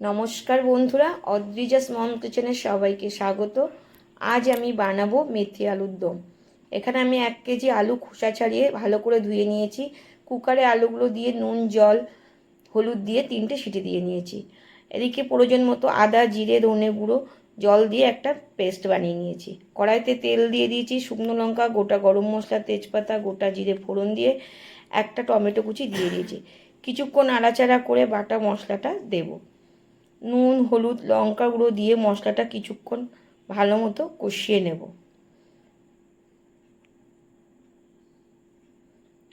নমস্কার বন্ধুরা, অদ্রিজাস মম কিচেনের সবাইকে স্বাগত। আজ আমি বানাবো মেথি আলুর দম। এখানে আমি এক কেজি আলু খোসা ছাড়িয়ে ভালো করে ধুয়ে নিয়েছি। কুকারে আলুগুলো দিয়ে নুন, জল, হলুদ দিয়ে তিনটে সিটি দিয়ে নিয়েছি। এদিকে প্রয়োজন মতো আদা, জিরে, ধনে গুঁড়ো, জল দিয়ে একটা পেস্ট বানিয়ে নিয়েছি। কড়াইতে তেল দিয়ে দিয়েছি শুকনো লঙ্কা, গোটা গরম মশলা, তেজপাতা, গোটা জিরে ফোড়ন দিয়ে একটা টমেটো কুচি দিয়ে দিয়েছি। কিছুক্ষণ নাড়াচাড়া করে বাটা মশলাটা দেবো। নুন, হলুদ, লঙ্কা গুঁড়ো দিয়ে মশলাটা কিছুক্ষণ ভালো মতো কষিয়ে নেব।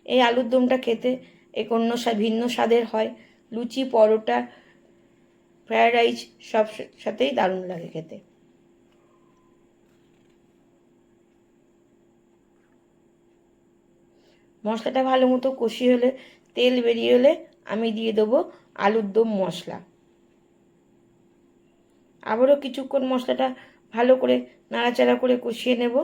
এই আলুর দমটা খেতে এক অন্য ভিন্ন স্বাদের হয়। লুচি, পরোটা, ফ্রায়েড রাইস সব সাথেই দারুণ লাগে খেতে। মশলাটা ভালো মতো কষি হলে, তেল বেরিয়ে হলে আমি দিয়ে দেবো আলুর দম মশলা। আবারও কিছুক্ষণ মশলাটা ভালো করে নাড়াচাড়া করে কষিয়ে নেব।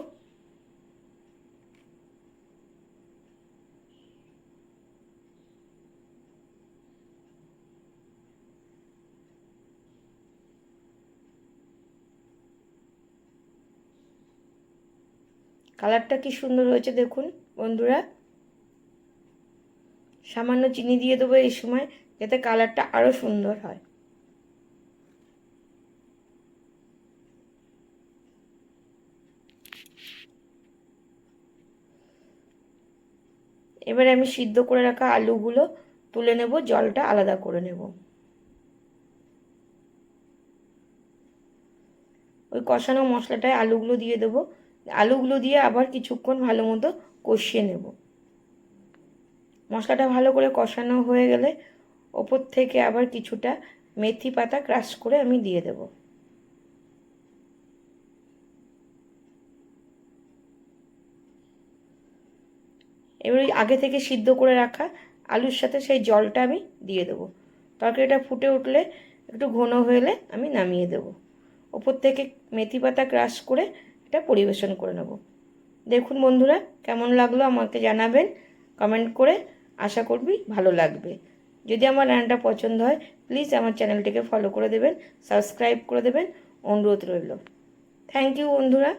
কালারটা কি সুন্দর হয়েছে দেখুন বন্ধুরা। সামান্য চিনি দিয়ে দেবো এই সময় যাতে কালারটা আরও সুন্দর হয়। এবারে আমি সিদ্ধ করে রাখা আলুগুলো তুলে নেব, জলটা আলাদা করে নেব। ওই কষানো মশলাটায় আলুগুলো দিয়ে দেবো। আলুগুলো দিয়ে আবার কিছুক্ষণ ভালো মতো কষিয়ে নেব। মশলাটা ভালো করে কষানো হয়ে গেলে ওপর থেকে আবার কিছুটা মেথি পাতা ক্রাশ করে আমি দিয়ে দেবো। এবার ওই আগে থেকে সিদ্ধ করে রাখা আলুর সাথে সেই জলটা আমি দিয়ে দেবো। তরকারিটা ফুটে উঠলে একটু ঘন হলে আমি নামিয়ে দেব। ওপর থেকে মেথি পাতা ক্রাশ করে এটা পরিবেশন করে নেব। দেখুন বন্ধুরা, কেমন লাগল আমাকে জানাবেন। কমেন্ট করে আশা করবি ভালো লাগবে। যদি আমার রান্নাটা পছন্দ হয় প্লিজ আমার চ্যানেলটিকে ফলো করে দেবেন সাবস্ক্রাইব করে দেবেন, অনুরোধ রইল। থ্যাংক ইউ বন্ধুরা।